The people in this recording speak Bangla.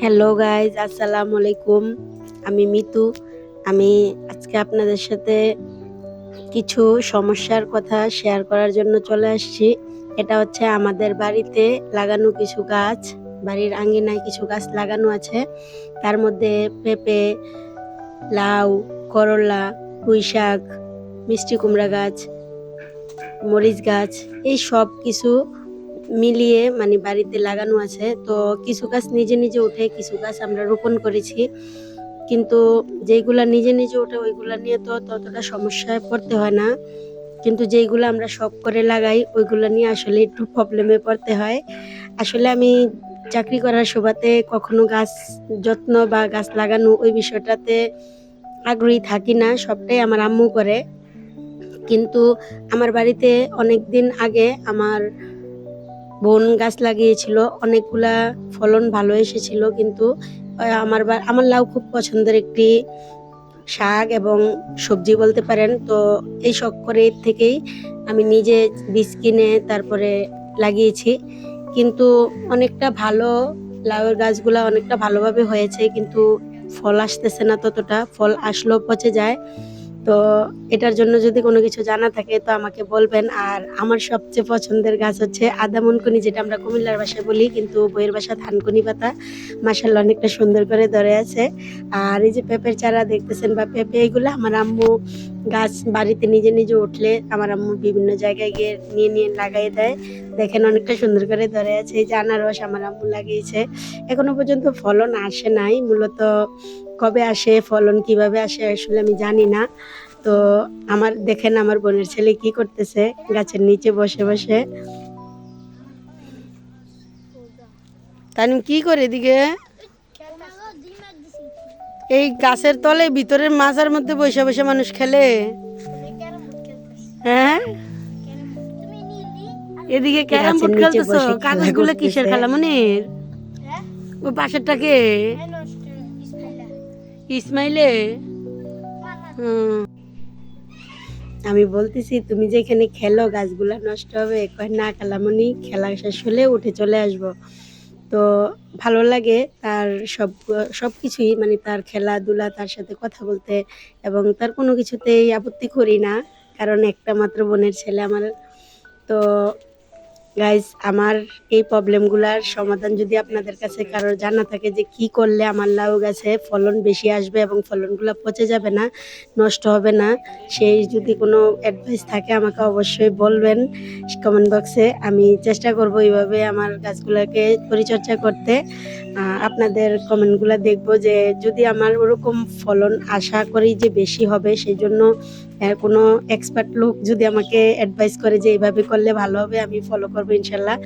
হ্যালো গাইজ আসসালামু আলাইকুম আমি মিতু। আমি আজকে আপনাদের সাথে কিছু সমস্যার কথা শেয়ার করার জন্য চলে আসছি। এটা হচ্ছে আমাদের বাড়িতে লাগানো কিছু গাছ। বাড়ির আঙ্গিনায় কিছু গাছ লাগানো আছে। তার মধ্যে পেঁপে, লাউ, করলা পুঁই শাক মিষ্টি কুমড়া গাছ, মরিচ গাছ, এই সব কিছু মিলিয়ে মানে বাড়িতে লাগানো আছে। তো কিছু গাছ নিজে নিজে উঠে কিছু গাছ আমরা রোপণ করেছি। কিন্তু যেইগুলা নিজে নিজে ওঠে, ওইগুলা নিয়ে তো ততটা সমস্যায় পড়তে হয় না। কিন্তু যেইগুলো আমরা শখ করে লাগাই, ওইগুলো নিয়ে আসলে একটু প্রবলেমে পড়তে হয়। আসলে আমি চাকরি করার সুবাদে কখনো গাছ যত্ন বা গাছ লাগানো ওই বিষয়টাতে আগ্রহী থাকি না, সবটাই আমার আম্মু করে। কিন্তু আমার বাড়িতে অনেক দিন আগে আমার বোন গাছ লাগিয়েছিল, অনেকগুলা ফলন ভালো এসেছিল, কিন্তু আমার আমার লাউ খুব পছন্দের একটি শাক এবং সবজি বলতে পারেন। তো এই শখ করে থেকেই আমি নিজে বীজ কিনে তারপরে লাগিয়েছি। কিন্তু অনেকটা ভালো লাউয়ের গাছগুলা অনেকটা ভালোভাবে হয়েছে, কিন্তু ফল আসতেছে না ততটা। ফল আসলেও পচে যায়। তো এটার জন্য যদি কোনো কিছু জানা থাকে তো আমাকে বলবেন। আর আমার সবচেয়ে পছন্দের গাছ হচ্ছে আদামনকুনি যেটা আমরা কুমিল্লার ভাষায় বলি, কিন্তু বইয়ের বাসা ধানকুনি পাতা। মাসাল্লা অনেকটা সুন্দর করে ধরে আছে। আর এই যে পেঁপের চারা দেখতেছেন বা পেঁপে, এগুলো আমার আম্মু গাছ বাড়িতে নিজে নিজে উঠলে আমার আম্মু বিভিন্ন জায়গায় গিয়ে নিয়ে নিয়ে লাগাই দেয়। দেখেন অনেকটা সুন্দর করে ধরে আছে। এই যে আনারস আমার আম্মু লাগিয়েছে। এখনও পর্যন্ত ফলন আসে নাই। মূলত কবে আসে, ফলন কীভাবে আসে আসলে আমি জানি না। তো আমার, দেখেন আমার বোনের ছেলে কি করতেছে, গাছের নিচে বসে বসে। তানিম কি করে এদিকে? এই গাছের তলে ভিতরের মাজার মধ্যে বসে বসে মানুষ খেলে। হ্যাঁ? এদিকে ক্যারাম বোর্ড খেলতেছো কাগজগুলো কিসের। খেলা মনির? ওই পাশেরটাকে? ইসমাইলে। আমি বলতেছি তুমি যেখানে খেলো গাছগুলা নষ্ট হবে। না কালামনি খেলা শেষ হলে উঠে চলে আসব। তো ভালো লাগে তার সব সব কিছুই মানে তার খেলাধুলা, তার সাথে কথা বলতে এবং তার কোনো কিছুতেই আপত্তি করি না। কারণ একটা মাত্র বোনের ছেলে আমার। তো গাইজ আমার এই প্রবলেমগুলার সমাধান যদি আপনাদের কাছে কারোর জানা থাকে যে কি করলে আমার লাউ গাছে ফলন বেশি আসবে এবং ফলনগুলো পচে যাবে না, নষ্ট হবে না, সেই যদি কোনো অ্যাডভাইস থাকে আমাকে অবশ্যই বলবেন কমেন্ট বক্সে আমি চেষ্টা করব এইভাবে আমার গাছগুলোকে পরিচর্যা করতে। আপনাদের কমেন্টগুলো দেখব যে যদি আমার ওরকম ফলন আশা করি যে বেশি হবে সেই জন্য কোনো এক্সপার্ট লোক যদি আমাকে অ্যাডভাইস করে যে এইভাবে করলে ভালো হবে, আমি ফলো করব ইনশাল্লাহ।